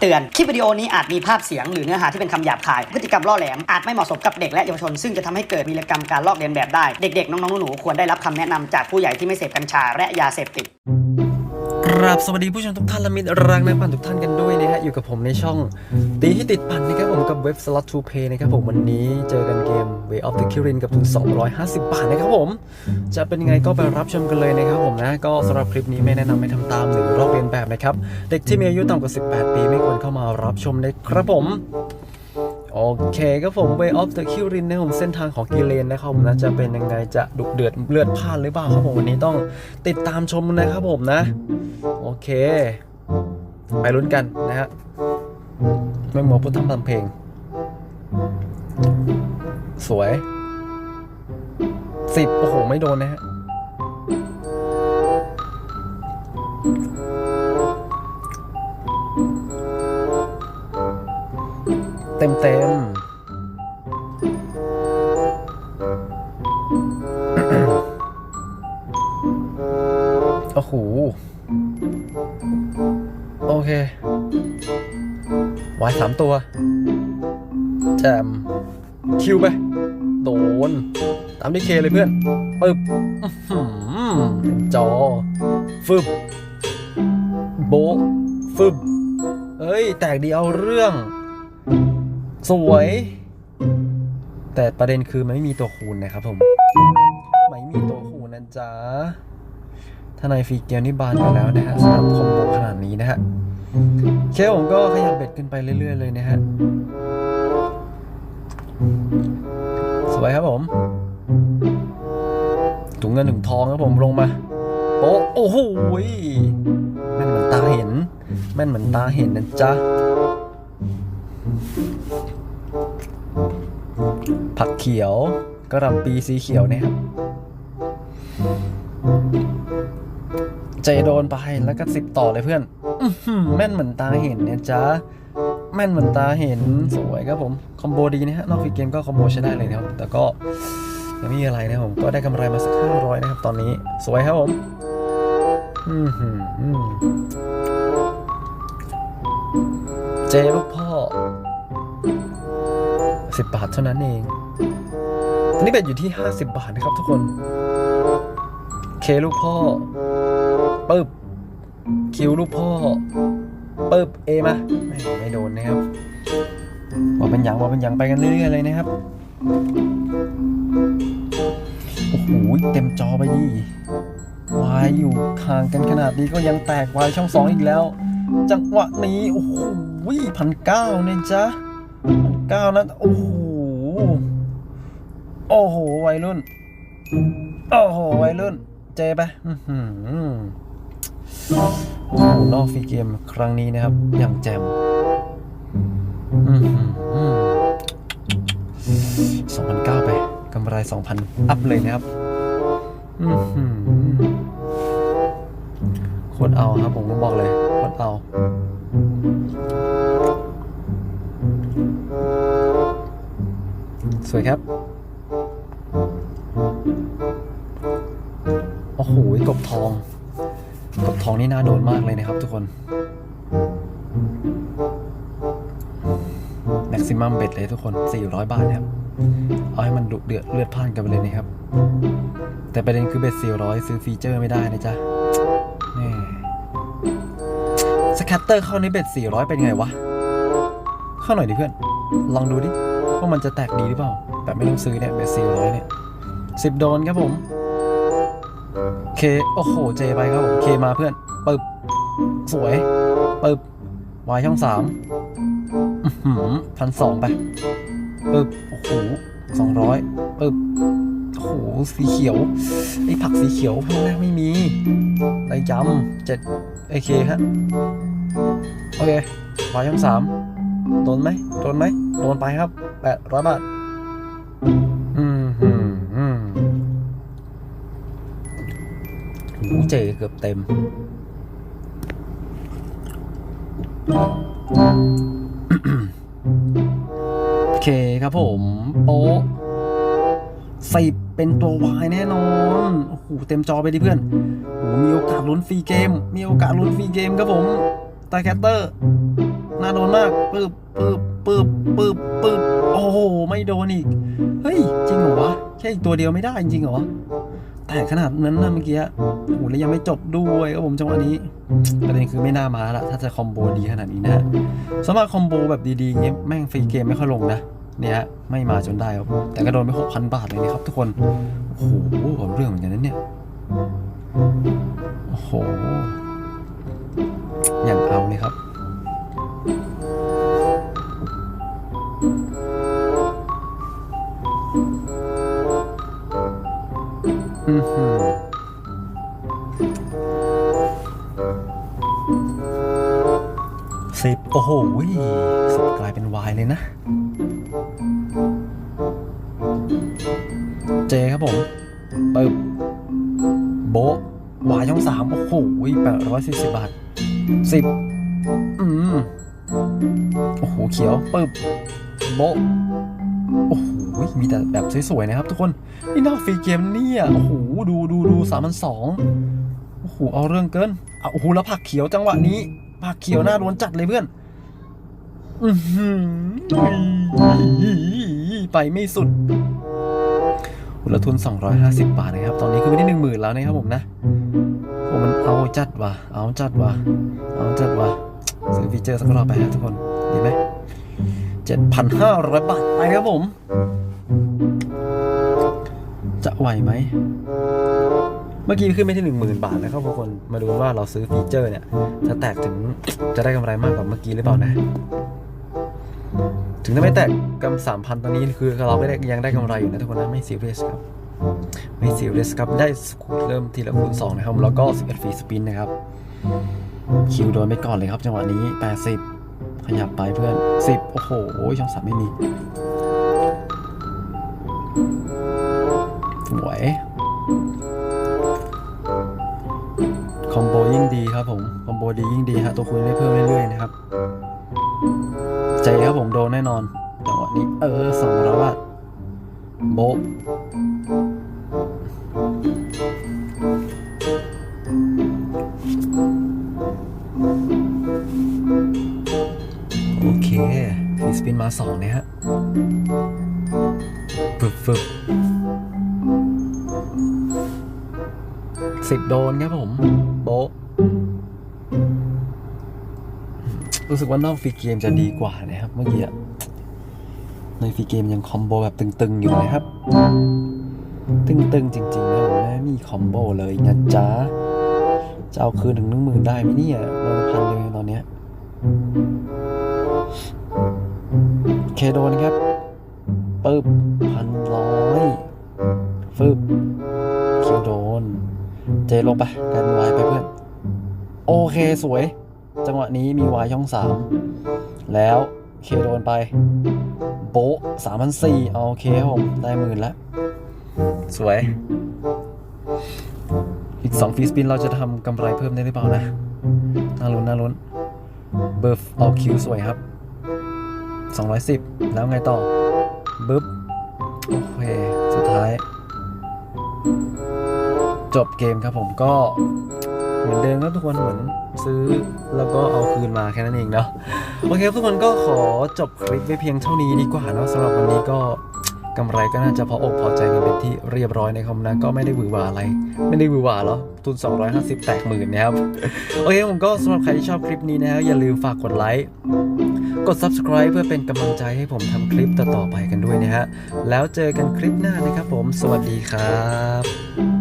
เตือน คลิปวิดีโอนี้อาจมีภาพเสียงหรือเนื้อหาที่เป็นคำหยาบคาย พฤติกรรมล่อแหลม อาจไม่เหมาะสมกับเด็กและเยาวชน ซึ่งจะทำให้เกิดวีรกรรมการลอกเลียนแบบได้ เด็กๆ น้องๆ หนูๆ ควรได้รับคำแนะนำจากผู้ใหญ่ที่ไม่เสพกัญชาและยาเสพติด รับสวัสดีผู้ชมทุกท่านและมิตรรักนักปั่นทุกท่านกันด้วยนะฮะอยู่กับผมในช่องตีที่ติดปั่นนะครับผมกับเว็บ slot to play นะครับผมวันนี้เจอกันเกม way of the Kirin กับทุน 250 บาทนะครับผม จะเป็นยังไงก็ไปรับชมกันเลยนะครับผมนะก็สำหรับคลิปนี้ไม่แนะนำให้ทำตามหรือลอกเลียนแบบนะครับ เด็กที่มีอายุต่ำกว่า 18 ปีไม่ควรเข้ามารับชมนะครับผม โอเคครับผม Way of the Kirin นะผมเส้นทางของกิเลนนะครับผมนะจะเป็นยังไงจะดุเดือดเลือดพล่านหรือเปล่าครับผมวันนี้ต้องติดตามชมนะครับผมนะ โอเค ไปลุ้นกันนะฮะไม่หมอพูดทำทำเพลง สวยสิบโอ้โห ไม่โดนนะฮะ เต็มเต็มโอ้โห โอเควายสามตัว แจม คิวไป โดน ตามที่เคเลยเพื่อนปึ๊บหืมจอ ฟึบ โบฟึบ เอ้ย แตกดีเอาเรื่อง สวย แต่ประเด็นคือมันไม่มีตัวคูณนะครับผม ไม่มีตัวคูณนะจ๊ะถ้าในฟรีเกมนี่บานไปแล้วนะฮะสำหรับคอมโบขนาดนี้นะฮะเคผมก็ขยับเบ็ดขึ้นไปเรื่อย ๆ เลยนะฮะ สวยครับผมถุงเงินถุงทองครับผมลงมาโอ้โอ้โหแม่นเหมือนตาเห็น แม่นเหมือนตาเห็นนะจ๊ะ ผักเขียวกระหลำปีสีเขียวเนี่ยครับใจโดนไปแล้วก็สิบต่อเลยเพื่อนอแม่นเหมือนตาเห็นเนี่ยจ๊ะแม่นเหมือนตาเห็นสวยครับผมคอมโบดีนะฮะนอกฟีเกมก็คอมโบใช้ได้เลยนะครับแต่ก็ยังไม่มีอะไรนะผมก็ได้กำไรมาสักห้าร้อยนะครับตอนนี้สวยครับผมเจลูกพ่อสิบบาทเท่านั้นเอง นนี้เบ็ดอยู่ที่ 50 บาทนะครับทุกคน เคลูกพ่อปึ๊บคิวลูกพ่อปึ๊บเอมาไม่ไม่โดนนะครับว่าเป็นหยังว่าเป็นหยังไปกันเรื่อยๆเลยนะครับโอ้โหเต็มจอไปดิวายอยู่ห่างกันขนาดนี้ก็ยังแตกวายช่องสองอีกแล้ว จังหวะนี้โอ้โหพันเก้าเนี่ยจ๊ะพันเก้านะโอ้โห โอ้โหวัยรุ่น โอ้โหวัยรุ่น เจไปอื้อหือโอ้โหนอกฟรีเกมครั้งนี้นะครับ อย่างแจมสองพันเก้าไปกำไรสองพันอัพเลยนะครับอือหือโคตรเอาครับผมก็บอกเลยโคตรเอาสวยครับ โอ้โหกบทอง กบทองนี่น่าโดนมากเลยนะครับทุกคนแม็กซิมัมเบ็ดเลยทุกคน 400 บาทนะครับ เอาให้มันดุเดือดเลือดพ่านกันไปเลยนะครับ แต่ประเด็นคือเบ็ด400 ซื้อฟีเจอร์ไม่ได้นะจ๊ะแม่สแคตเตอร์เข้าในเบ็ด400 เป็นไงวะ เข้าหน่อยดิเพื่อน ลองดูดิ ว่ามันจะแตกดีหรือเปล่า แต่ไม่ต้องซื้อเนี่ยเบ็ด400 เนี่ย 10 โดนครับผม เคโอ้โหเจไปครับผมเคมาเพื่อนปึบสวยปึบวายช่องสามพันสองไปปึบโอ้โหสองร้อยปึบโอ้โหสีเขียวไอ้ผักสีเขียวพวกแรกไม่มีไรจำเจ็ดไอเคฮะโอเควายช่องสามโดนไหมโดนไหมโดนไปครับแปดร้อยบาทอืม เจเกือบเต็ม โอเคครับผมโป๊ะสิบเป็นตัววายแน่นอน โอ้โห เต็มจอไปดิเพื่อนโอ้โหมีโอกาสลุ้นฟรีเกม มีโอกาสลุ้นฟรีเกมครับผมตาแคตเตอร์ น่าโดนมากปึ๊บปึ๊บปึ๊บปึ๊บปึ๊บโอ้โห ไม่โดนอีก เฮ้ย จริงเหรอวะ แค่อีกตัวเดียวไม่ได้จริงเหรอ แต่ขนาดนั้นนะเมื่อกี้โอ้โหแล้วยังไม่จบด้วยครับผมจังหวะนี้ประเด็นคือไม่น่ามาละถ้าจะคอมโบดีขนาดนี้นะฮะสามารถคอมโบแบบดีๆเงี้ยแม่งฟรีเกมไม่ค่อยลงนะเนี่ยฮะไม่มาจนได้ครับแต่ก็โดนไปหกพันบาทเลยนะครับทุกคน โอ้โหเอาเรื่องเหมือนกันนะเนี่ย โอ้โห สิบโอ้โหสิบกลายเป็นวายเลยนะ เจครับผมปึ๊บโบวายช่องสามโอ้โหแปดร้อยสี่สิบบาทสิบอืมโอ้โห เขียวปึ๊บโบโอ้โห มีแต่แบบสวยๆนะครับทุกคน นี่นอกฟรีเกมเนี่ย โอ้โห ดูดูดูสามพันสองโอ้โห เอาเรื่องเกินอะโอ้โห แล้วผักเขียวจังหวะนี้ ผักเขียวหน้าโดนจัดเลยเพื่อนอือหือไปไม่สุดคุณละทุน 250 บาทนะครับ ตอนนี้คือไม่ได้หนึ่งหมื่นแล้วนะครับผมนะโอ้มันเอาจัดว่ะ เอาจัดว่ะ เอาจัดว่ะ ซื้อฟีเจอร์สักรอบไปฮะทุกคน ดีไหม7,500บาทไปครับผม จะไหวไหม เมื่อกี้ขึ้นไม่ที่หนึ่งหมื่นบาทนะครับทุกคนมาดูว่าเราซื้อฟีเจอร์เนี่ย จะแตกถึงจะได้กำไรมากกว่าเมื่อกี้หรือเปล่านะ ถึงจะไม่แตกกำสามพันตอนนี้คือเราไม่ได้ยังได้กำไรอยู่นะทุกคนนะไม่ซีเรียสครับ ไม่ซีเรียสครับได้เริ่มทีละคูณ2นะครับแล้วก็ 11ฟรีสปินนะครับคิวโดนไปก่อนเลยครับ จังหวะนี้ 80 ขยับไปเพื่อน 10 โอ้โหช่องสามไม่มีสวย ยิ่งดีครับผมคอมโบดียิ่งดีฮะตัวคุณได้เพิ่มเรื่อยๆนะครับ ใจครับผมโดนแน่นอนจังหวะนี้เออสองร้อยบาทโบโอเคฟีสปินมาสองเนี่ยฮะฟึบฟึบสิบโดนครับผม โบะ รู้สึกว่านอกฟรีเกมจะดีกว่านะครับ เมื่อกี้ในฟรีเกมยังคอมโบแบบตึงๆอยู่นะครับ ตึงๆจริงๆนะผมไม่มีคอมโบเลยนะจ๊ะจะเอาคืนถึงหนึ่งหมื่นได้ไหมเนี่ยโดนพันเลยตอนเนี้ยเคโดนครับปึ๊บพันร้อยฟึบคิวโดน เจลงไป กันไวายไปเพื่อน โอเคสวย จังหวะนี้มีวายช่องสามแล้วเคโดนไป โบสามพันสี่โอเคครับผมได้หมื่นแล้ว สวย อีกสองฟีสปินเราจะทำกำไรเพิ่มได้หรือเปล่านะ น่าลุ้นน่าลุ้นเบิร์ฟเอาคิวสวยครับ 210 แล้วไงต่อบึ๊บโอเค สุดท้าย จบเกมครับผมก็ เหมือนเดิมครับทุกคนเหมือนซื้อแล้วก็เอาคืนมาแค่นั้นเองเนาะโอเคทุกคนก็ขอจบคลิปไว้เพียงเท่านี้ดีกว่าเนาะสำหรับวันนี้ก็กำไรก็น่าจะพออกพอใจกันเป็นที่เรียบร้อยในครับนะก็ไม่ได้หวือหวาอะไร ไม่ได้หวือหวาหรอทุน 250 แตกหมื่นนะครับ โอเคผมก็สำหรับใครที่ชอบคลิปนี้นะครับอย่าลืมฝากกดไลค์กด subscribe เพื่อเป็นกำลังใจให้ผมทำคลิปต่อๆไปกันด้วยนะฮะแล้วเจอกันคลิปหน้านะครับผม สวัสดีครับ